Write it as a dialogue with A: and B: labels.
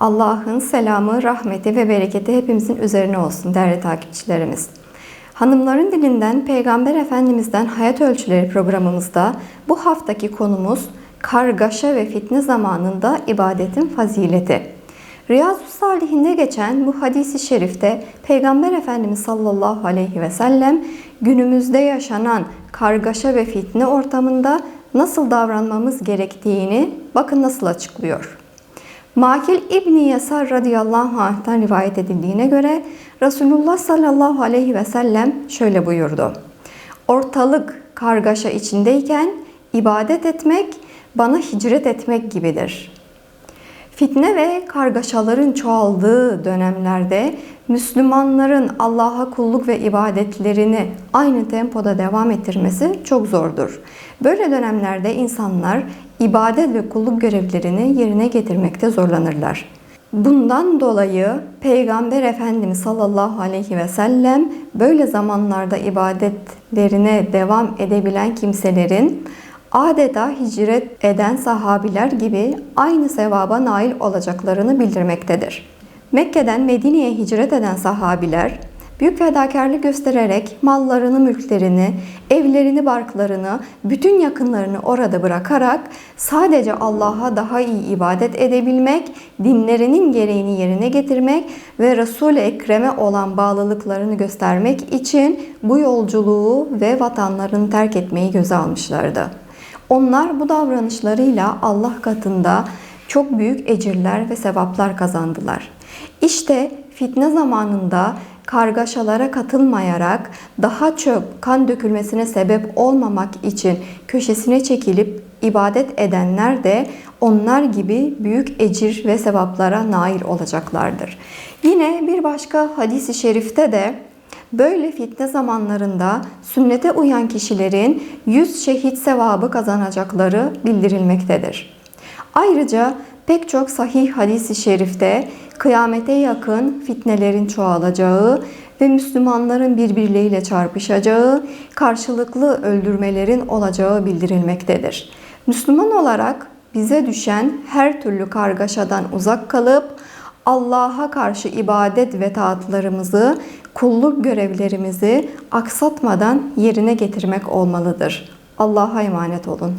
A: Allah'ın selamı, rahmeti ve bereketi hepimizin üzerine olsun değerli takipçilerimiz. Hanımların dilinden Peygamber Efendimiz'den Hayat Ölçüleri programımızda bu haftaki konumuz kargaşa ve fitne zamanında ibadetin fazileti. Riyazu Salihinde geçen bu hadisi şerifte Peygamber Efendimiz sallallahu aleyhi ve sellem günümüzde yaşanan kargaşa ve fitne ortamında nasıl davranmamız gerektiğini bakın nasıl açıklıyor. Makil İbni Yasar radıyallahu anh'tan rivayet edildiğine göre Resulullah sallallahu aleyhi ve sellem şöyle buyurdu. Ortalık kargaşa içindeyken ibadet etmek bana hicret etmek gibidir. Fitne ve kargaşaların çoğaldığı dönemlerde Müslümanların Allah'a kulluk ve ibadetlerini aynı tempoda devam ettirmesi çok zordur. Böyle dönemlerde insanlar ibadet ve kulluk görevlerini yerine getirmekte zorlanırlar. Bundan dolayı Peygamber Efendimiz sallallahu aleyhi ve sellem böyle zamanlarda ibadetlerine devam edebilen kimselerin adeta hicret eden sahabiler gibi aynı sevaba nail olacaklarını bildirmektedir. Mekke'den Medine'ye hicret eden sahabiler büyük fedakarlık göstererek mallarını, mülklerini, evlerini, barklarını, bütün yakınlarını orada bırakarak sadece Allah'a daha iyi ibadet edebilmek, dinlerinin gereğini yerine getirmek ve Resul-i Ekrem'e olan bağlılıklarını göstermek için bu yolculuğu ve vatanlarını terk etmeyi göze almışlardı. Onlar bu davranışlarıyla Allah katında çok büyük ecirler ve sevaplar kazandılar. İşte fitne zamanında kargaşalara katılmayarak daha çok kan dökülmesine sebep olmamak için köşesine çekilip ibadet edenler de onlar gibi büyük ecir ve sevaplara nail olacaklardır. Yine bir başka hadisi şerifte de Böyle fitne zamanlarında sünnete uyan kişilerin 100 şehit sevabı kazanacakları bildirilmektedir. Ayrıca pek çok sahih hadisi şerifte kıyamete yakın fitnelerin çoğalacağı ve Müslümanların birbirleriyle çarpışacağı, karşılıklı öldürmelerin olacağı bildirilmektedir. Müslüman olarak bize düşen her türlü kargaşadan uzak kalıp Allah'a karşı ibadet ve taatlarımızı, kulluk görevlerimizi aksatmadan yerine getirmek olmalıdır. Allah'a emanet olun.